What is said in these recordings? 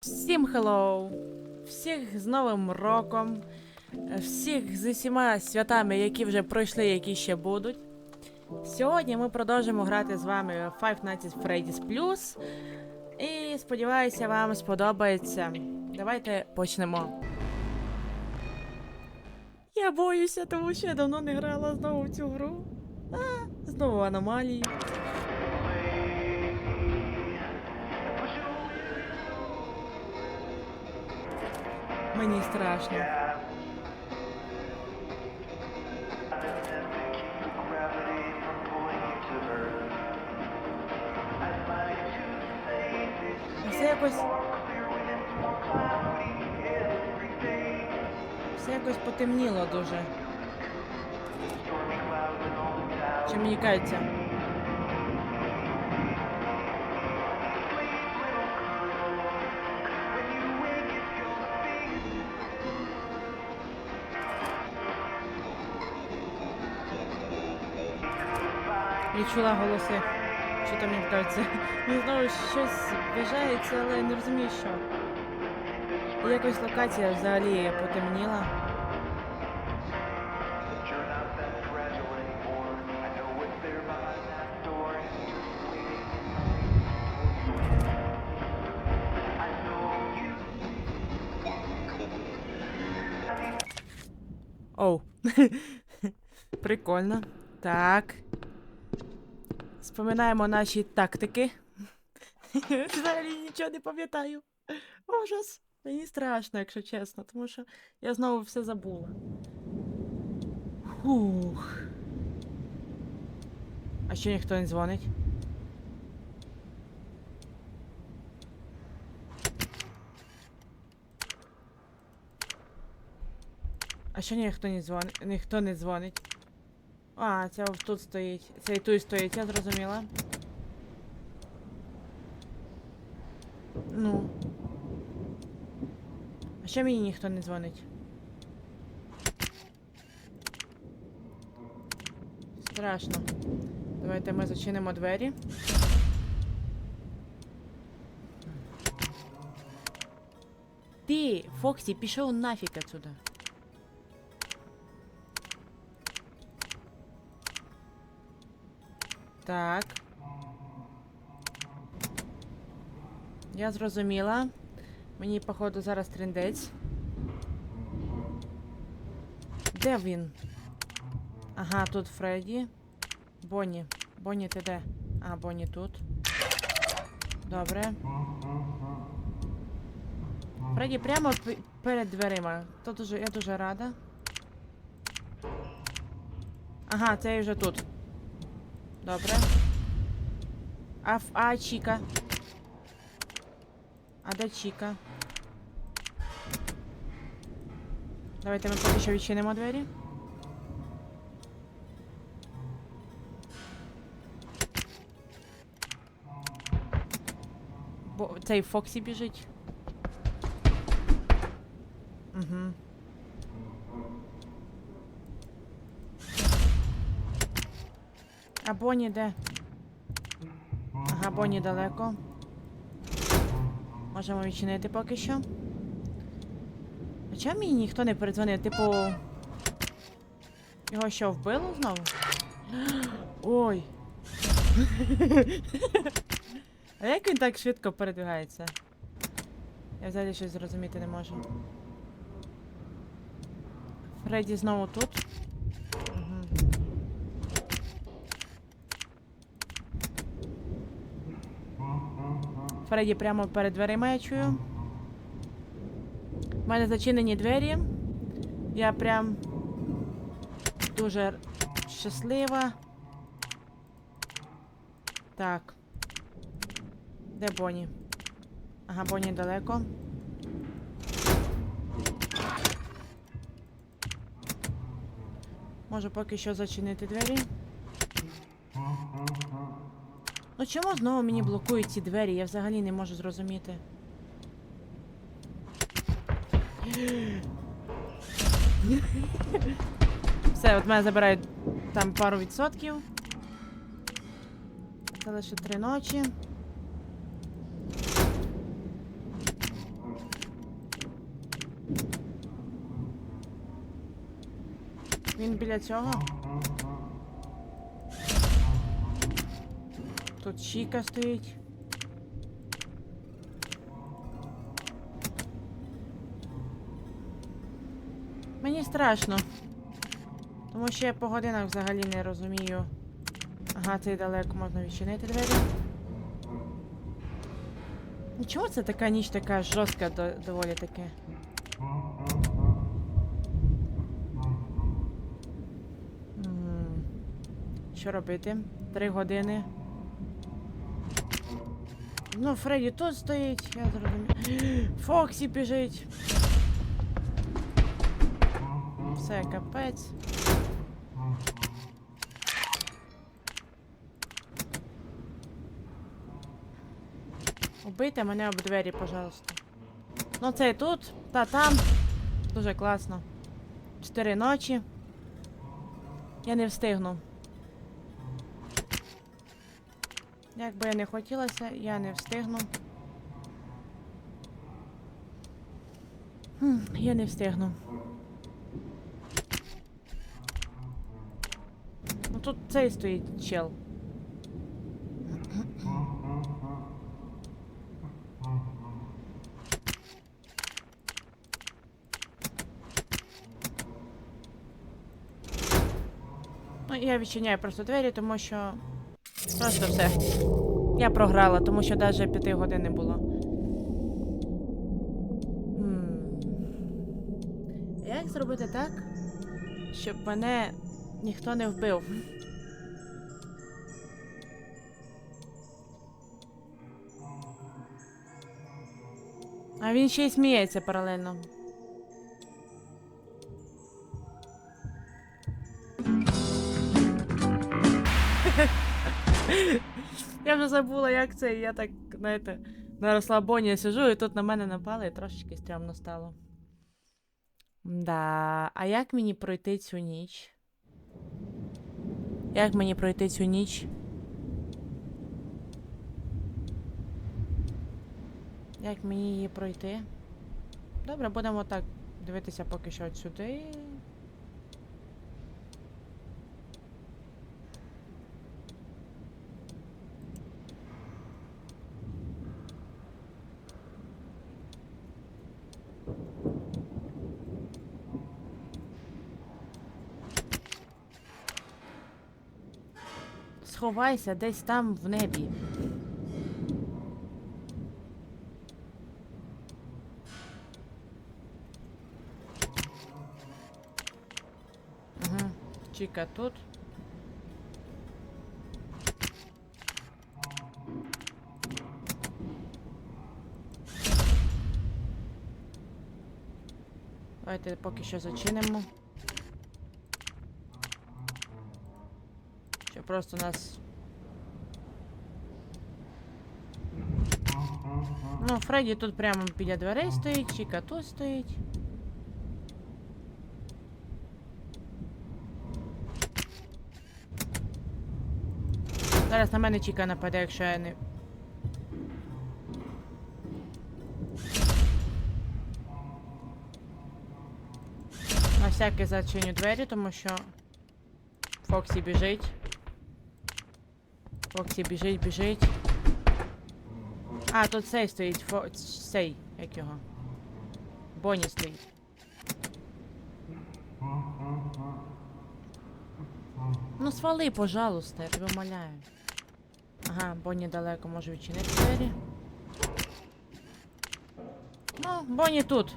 Всім хеллоу! Всіх з Новим роком, всіх з усіма святами, які вже пройшли, які ще будуть. Сьогодні ми продовжимо грати з вами Five Nights Freddy's Plus. І сподіваюся, вам сподобається. Давайте почнемо. Я боюся, тому що я давно не грала знову в цю гру. А, знову аномалії. Мені страшно. Все якось. Все якось потемніло дуже. Чи мені кажеться? Я чула голоси. Що там мені кажеться? Мені знову щось вважається, але я не розумію, що. Якось локація взагалі потемніла. Оу. Прикольно. Так. Споминаємо наші тактики. Взагалі нічого не пам'ятаю. Ужас. Мені страшно, якщо чесно, тому що я знову все забула. Фух. А ще ніхто не дзвонить. А що ніхто не дзвонить? Ніхто не дзвонить. А, це тут стоїть. Це і тут стоїть, я зрозуміла. Ну. А що мені ніхто не дзвонить? Страшно. Давайте ми зачинимо двері. Ти, Фоксі, пішов нафіг отсюда. Так. Я зрозуміла. Мені, походу, зараз трендець. Де він? Ага, тут Фредді. Бонні. Бонні, ти де? А, Бонні тут. Добре. Фредді прямо перед дверима. То дуже, я дуже рада. Ага, це я вже тут. Добре. А, а Чіка? А де Чіка? Давайте ми поки що відчинимо двері. Бо цей Фоксі біжить. Угу. А Бонні де? Ага, далеко. Можемо відчинити поки що. А чому мені ніхто не передзвонив? Типу. Його що, вбило знову? Ой. а як він так швидко передвигається? Я взагалі щось зрозуміти не можу. Фредді знову тут. Фредді прямо перед дверима я чую. У мене зачинені двері. Я прям дуже щаслива. Так. Де Бонні? Ага, Бонні далеко. Можу поки що зачинити двері. Ну чому знову мені блокують ці двері? Я взагалі не можу зрозуміти. Все, от мене забирають там пару відсотків. Це лише три ночі. Він біля цього. Тут Чіка стоїть. Мені страшно. Тому що я по годинах взагалі не розумію. Ага, цей далеко можна відчинити двері. Ну, Чому це така ніч така жорстка до, доволі таки? М, Що робити? Три години. Ну, Фредді тут стоїть, я зрозумів. Фоксі біжить. Все, капець. Убийте мене об двері, пожалуйста. Ну, цей тут, та там. Дуже класно. Чотири ночі. Я не встигну. Як би я не хотілося, я не встигну. Хм, я не встигну. Ну тут цей стоїть чел. Ну, я відчиняю просто двері, тому що. Просто все. Я програла, тому що навіть п'яти годин не було. Як зробити так, щоб мене ніхто не вбив? А він ще й сміється паралельно. Забула, як це, і я так, знаєте, на розслабоні сижу, і тут на мене напали, і трошечки стрьомно стало. Да, а як мені пройти цю ніч? Як мені пройти цю ніч? Як мені її пройти? Добре, будемо так дивитися поки що сюди. Сховайся десь там в небі. Угу. Чіка тут. Давайте поки що зачинимо. Що просто нас. Ну, Фредді тут прямо біля дверей стоїть, Чіка тут стоїть. Зараз на мене Чіка нападе, якщо я не. На всякий зачиню двері, тому що Фоксі біжить. Фоксі біжить, біжить. А, тут цей стоїть. Фо... Цей, як його. Бонні стоїть. Ну свали, пожалуйста, я тебе умоляю. Ага, Бонні далеко може відчинити двері. Ну, Бонні тут.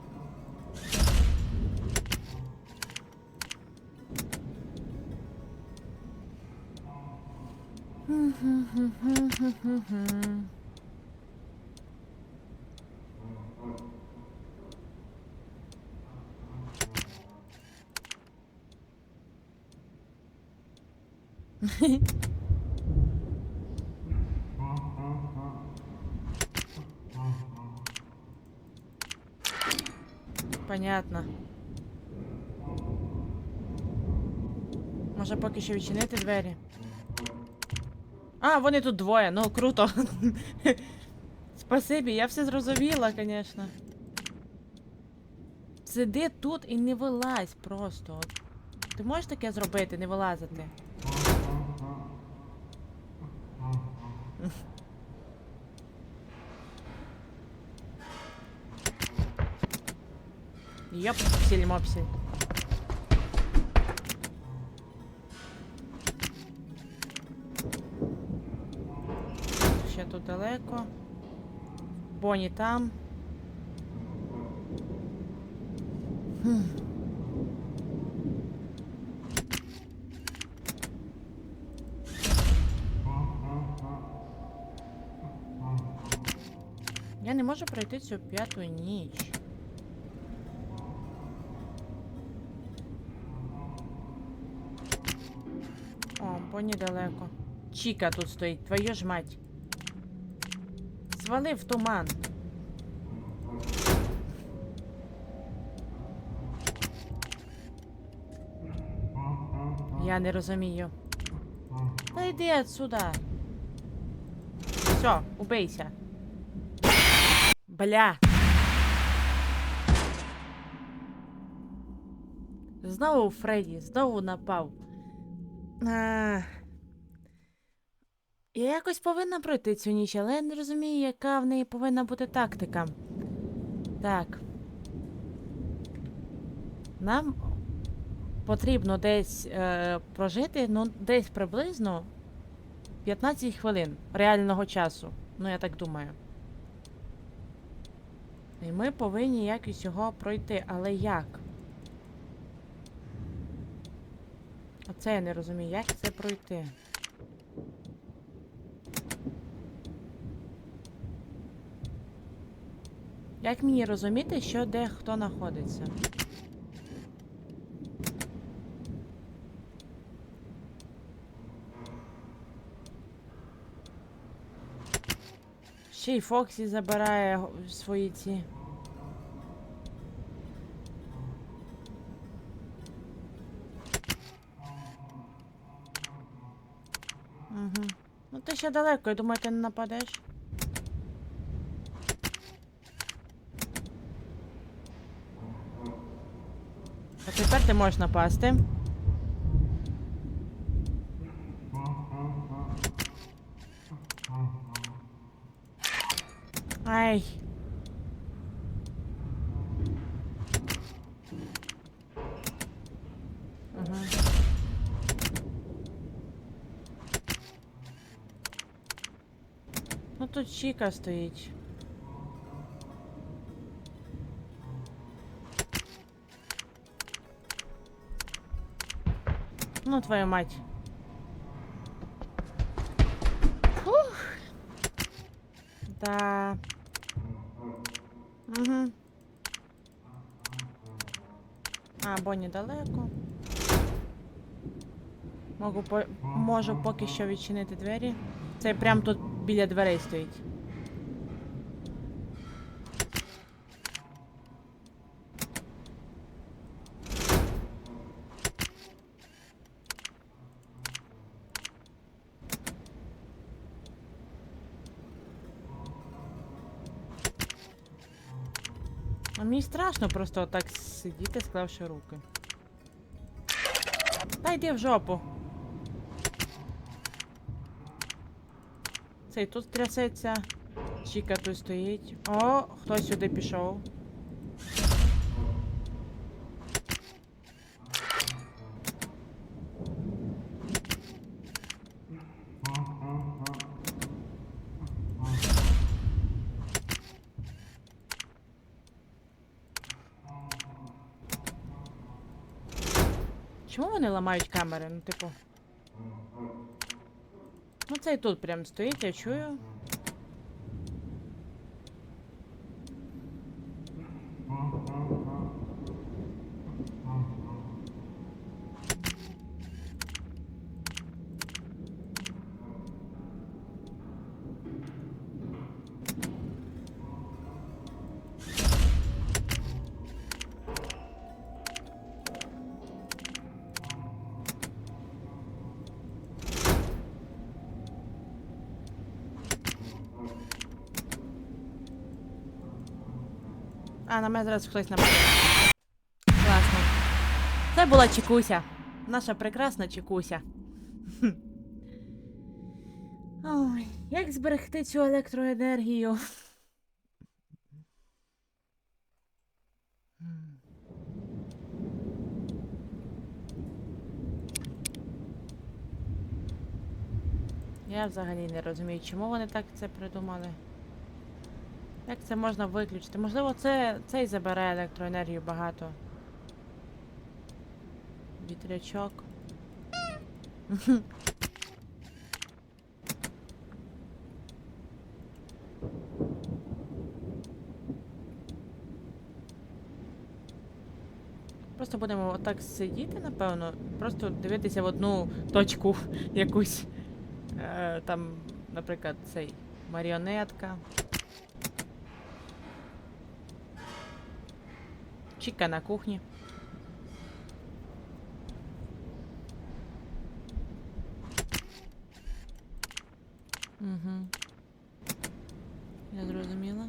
Понятно. Може поки що відчинити двері? А, вони тут двоє, ну круто. Спасибі, я все зрозуміла, звісно. Сиди тут і не вилазь просто. Ти можеш таке зробити, не вилазити? Йоп, сіль-мопсіль. Ще далеко. Боні там. Хм. Я не можу пройти цю п'яту ніч. О, Бонні далеко. Чіка тут стоїть, твою ж мать. Свали в туман. Я не розумію. Та йди отсюда. Все, убийся. Бля. Знову Фредді, знову напав. А... Я якось повинна пройти цю ніч, але я не розумію, яка в неї повинна бути тактика. Так. Нам потрібно десь е, прожити, ну, десь приблизно 15 хвилин реального часу. Ну, я так думаю. І ми повинні якось його пройти, але як? Оце я не розумію, як це пройти. Як мені розуміти, що де хто знаходиться? Ще й Фоксі забирає свої ці. Угу. Ну ти ще далеко, я думаю, ти не нападеш. А тепер ти можеш напасти. Ай. Ну тут Чіка стоїть. Ну, твою мать. Фух. Да. Угу. А, Бонні далеко. Можу, по... Можу поки що відчинити двері. Це прям тут біля дверей стоїть. Страшно просто отак сидіти, склавши руки. Та йди в жопу. Цей тут трясеться. Чіка тут стоїть. О, хтось сюди пішов. Чому вони ламають камери? Ну, типу. Ну, цей тут прям стоїть, я чую. А, на мене зараз хтось нападе. Класно. Це була Чікуся. Наша прекрасна чекуся. Ой, як зберегти цю електроенергію? Я взагалі не розумію, чому вони так це придумали. Як це можна виключити? Можливо, це цей забере електроенергію багато. Вітрячок. Просто будемо отак сидіти, напевно. Просто дивитися в одну точку якусь. Е, там, наприклад, цей маріонетка. Чіка на кухні. Угу. Я зрозуміла.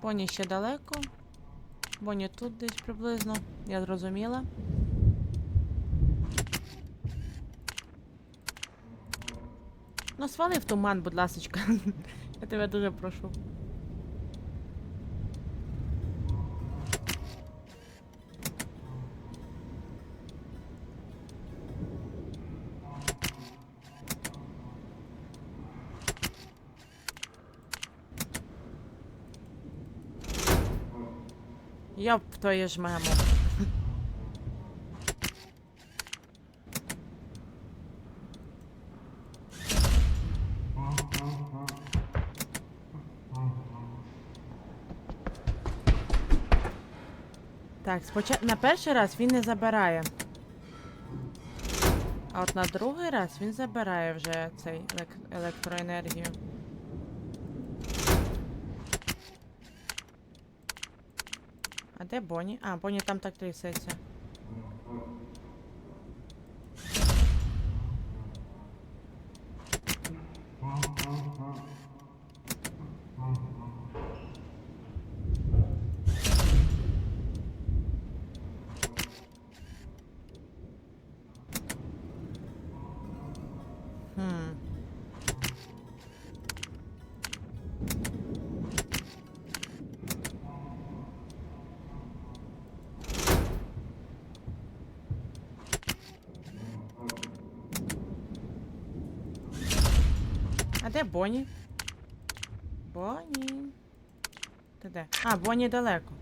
Поні ще далеко. Боні тут десь приблизно. Я зрозуміла. Ну, свали в туман, будь ласочка. Я тебе дуже прошу. Йоп, твою ж маму. Так, спочатку на перший раз він не забирає. А от на другий раз він забирає вже цей елек- електроенергію. А де Бонні? А, Бонні там так трясеться. Хм. А де Бонні? Бонні. Ти де? А, Бонні далеко.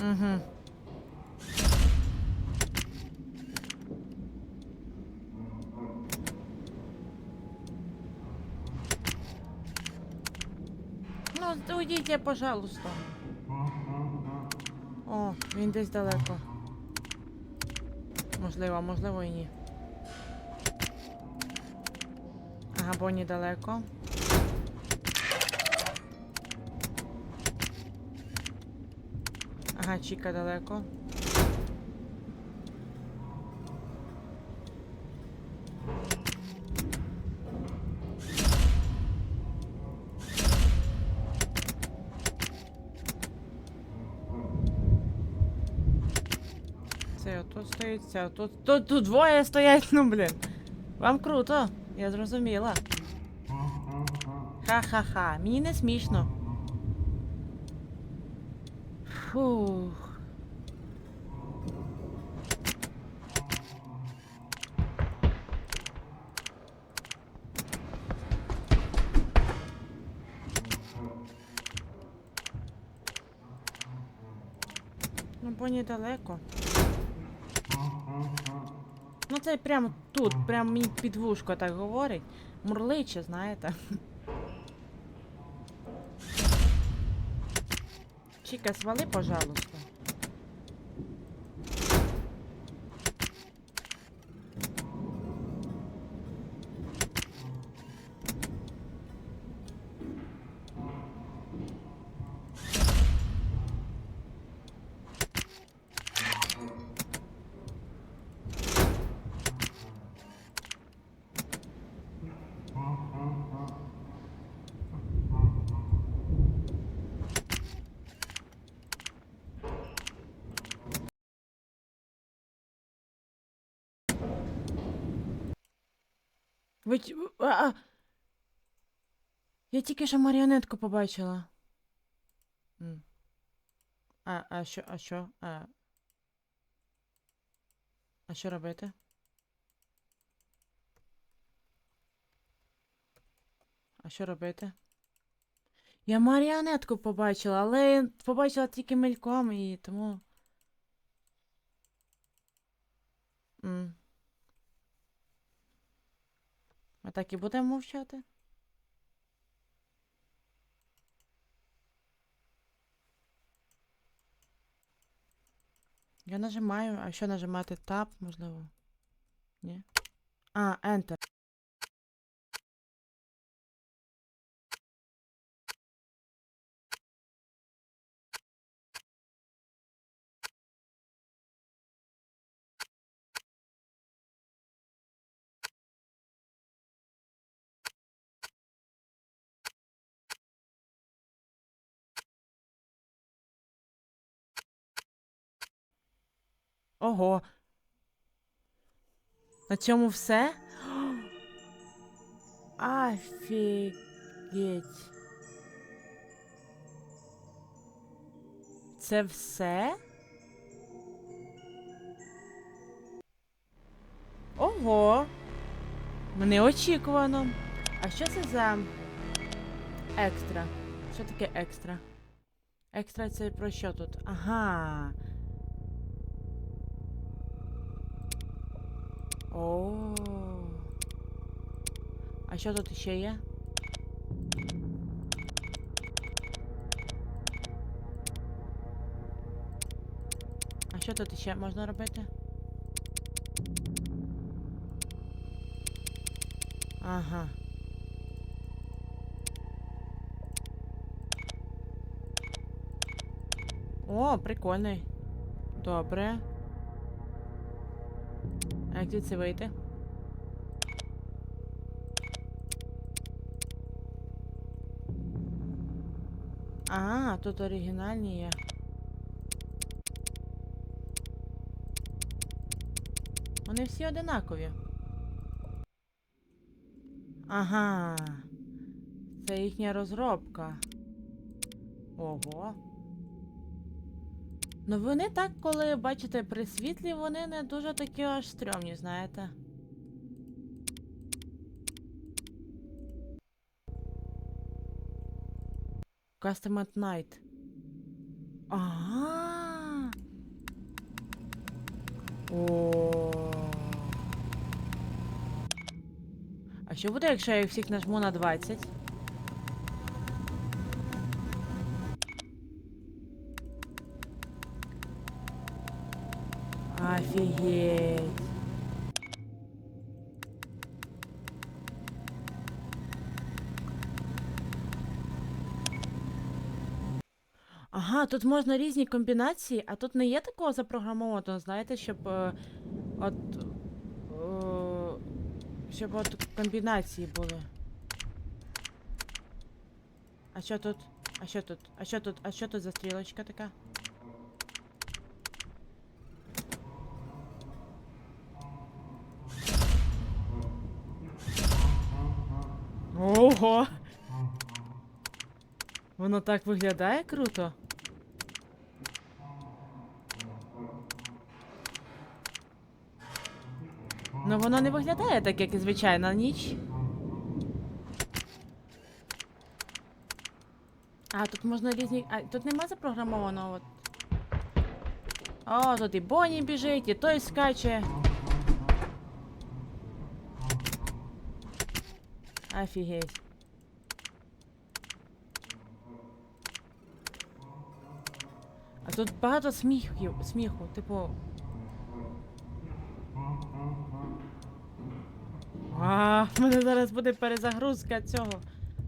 Угу. Ну, пожалуйста. О, він десь далеко. Можливо, можливо і ні. Ага, Бонні далеко. Ага, Чіка далеко. Отут тут, тут, тут двоє стоять, ну блін. Вам круто, я зрозуміла. Ха-ха-ха, мені не смішно. Фух. Ну, бо недалеко. Ну, це прямо тут, прямо мені під вушко так говорить. Мурличе, знаєте. Чіка, свали, пожалуйста. Ви... А. Я тільки що маріонетку побачила. А, а що, а що? А... А що робити? А що робити? Я маріонетку побачила, але побачила тільки мельком і тому. М. Ми так і будемо мовчати? Я нажимаю, а що нажимати Tab, можливо? Ні? А, Enter. Ого. На цьому все? Офігеть. Це все? Ого. Неочікувано. А що це за екстра? Що таке екстра? Екстра це про що тут? Ага. О. А що тут ще є? А що тут ще можна робити? Ага. О, прикольний. Добре. А як звідси вийти? А, тут оригінальні є. Вони всі одинакові. Ага. Це їхня розробка. Ого. Ну вони так, коли бачите при світлі, вони не дуже такі аж стрьомні, знаєте. Custom at night. Ага. О. А що буде, якщо я їх всіх нажму на 20? Офігеть. Ага, тут можна різні комбінації, а тут не є такого запрограмованого, знаєте, щоб е, от. Е, щоб от комбінації були. А що тут? А що тут? А що тут? А що тут за стрілочка така? Ого! Воно так виглядає круто. Ну воно не виглядає так, як і звичайна ніч. А, тут можна різні. А, тут нема запрограмованого. О, тут і Бонні біжить, і той скаче. Офігеть. Тут багато сміхів, сміху, типу. А, в мене зараз буде перезагрузка цього.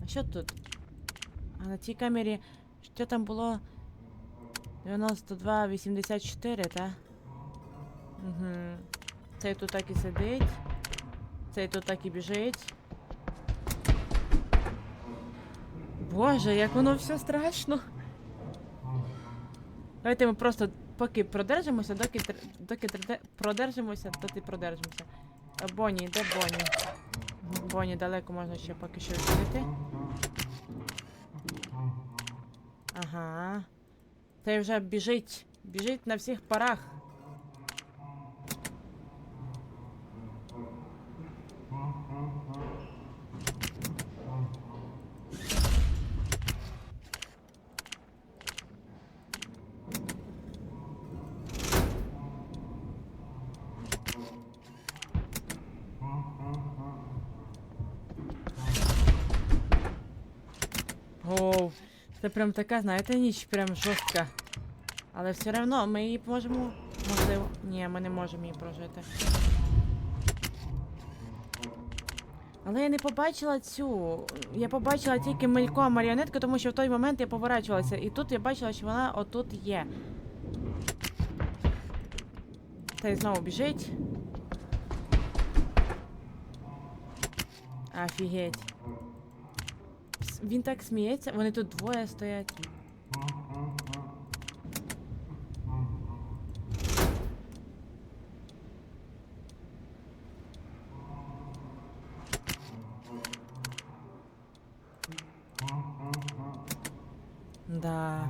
А що тут? А на цій камері що там було? 92,84, так? Угу. Цей тут так і сидить. Цей тут так і біжить. Боже, як воно все страшно. Давайте ми просто поки продержимося, доки, доки продержимося, продержимося, доки продержимося. Е, Бонні, де Бонні? Бонні, далеко можна ще поки що відходити. Ага. Та й вже біжить. Біжить на всіх парах. Прям така, знаєте, ніч прям жорстка. Але все одно ми її можемо. Можливо. Ні, ми не можемо її прожити. Але я не побачила цю. Я побачила тільки мельком маріонетку, тому що в той момент я поворачувалася. І тут я бачила, що вона отут є. Та й знову біжить. Офігеть. Він так сміється, вони тут двоє стоять. Да.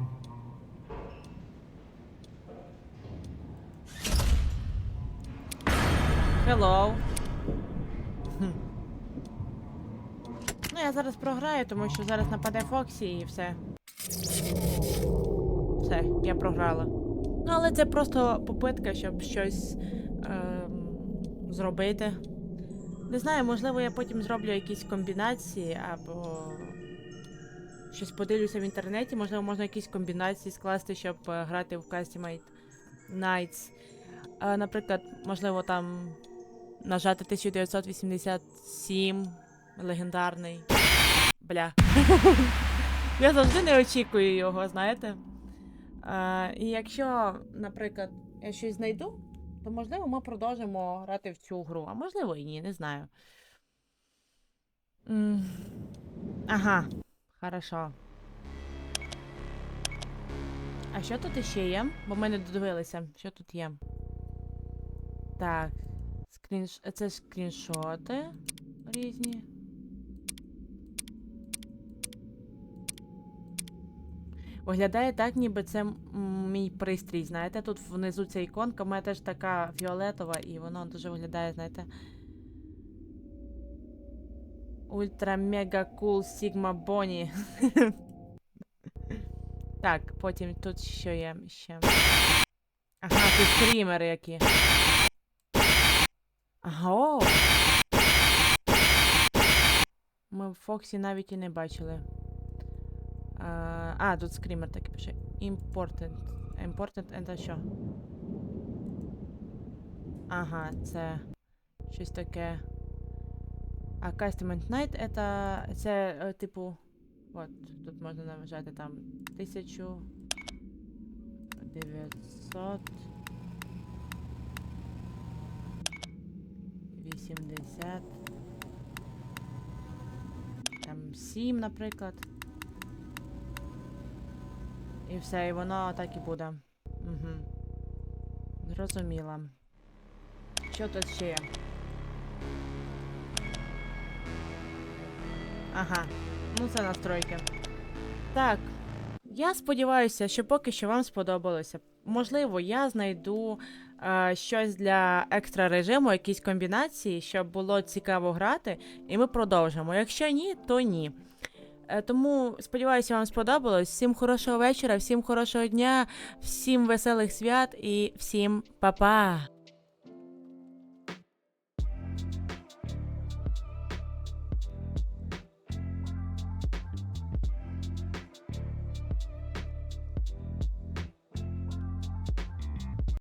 Hello. Хм. Ну, я зараз тому що зараз нападе Фоксі і все. Все, я програла. Ну, але це просто попитка, щоб щось ем, зробити. Не знаю, можливо, я потім зроблю якісь комбінації або щось подивлюся в інтернеті. Можливо, можна якісь комбінації скласти, щоб е, грати в Customate Nights. Е, наприклад, можливо, там нажати 1987 легендарний. Бля. Я завжди не очікую його, знаєте. Е, і якщо, наприклад, я щось знайду, то можливо ми продовжимо грати в цю гру, а можливо і ні, не знаю. М, Ага, хорошо. А що тут іще є? Бо ми не додивилися, що тут є. Так. Скрінш... Це скріншоти різні. Виглядає так, ніби це мій пристрій. Знаєте, тут внизу ця іконка, у мене теж така фіолетова, і воно дуже виглядає, знаєте. Ультра мега кул Сігма Боні. Так, потім тут що є ще. Ага, тут скрімери які. Ага. Ми в Фоксі навіть і не бачили. А, тут скрімер так і пише. Important. Important and а що? Ага, це щось таке. А Custom Night это це е, типу. От, тут можна наважати там 1900 80 там 7, наприклад. І все, і воно так і буде. Угу. Зрозуміла. Що тут ще є? Ага, ну це настройки. Так. Я сподіваюся, що поки що вам сподобалося. Можливо, я знайду е, щось для екстра режиму, якісь комбінації, щоб було цікаво грати, і ми продовжимо. Якщо ні, то ні. Е, Тому сподіваюся, вам сподобалось. Всім хорошого вечора, всім хорошого дня, всім веселих свят і всім па-па!